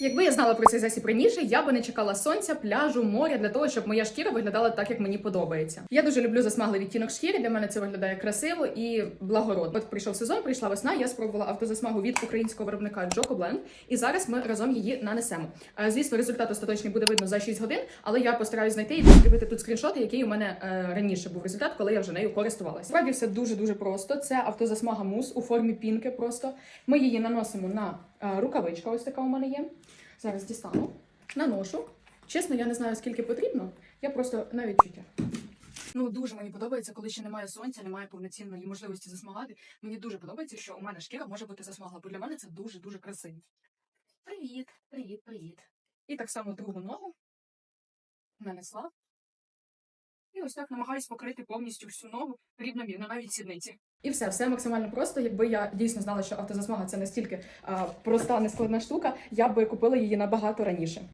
Якби я знала про цей засіб раніше, я би не чекала сонця, пляжу, моря для того, щоб моя шкіра виглядала так, як мені подобається. Я дуже люблю засмаглий відтінок шкіри. Для мене це виглядає красиво і благородно. От прийшов сезон, прийшла весна. Я спробувала автозасмагу від українського виробника Joko Blend, і зараз ми разом її нанесемо. Е, Звісно, результат остаточний буде видно за 6 годин, але я постараюсь знайти і відкрити тут скріншоти, який у мене е, раніше був результат, коли я вже нею користувалася. Справді все дуже дуже просто. Це автозасмага мус у формі пінки. Просто ми її наносимо на рукавичка. Ось така у мене є. Зараз дістану, наношу. Чесно, я не знаю, скільки потрібно. Я просто на відчуття. Ну, дуже мені подобається, коли ще немає сонця, немає повноцінної можливості засмагати. Мені дуже подобається, що у мене шкіра може бути засмагла, бо для мене це дуже дуже красиво. Привіт, привіт, привіт. І так само другу ногу нанесла. І ось так намагаюсь покрити повністю всю ногу рівномірно, навіть сідниці. І все, все максимально просто. Якби я дійсно знала, що автозасмага це настільки а, проста, нескладна штука, я би купила її набагато раніше.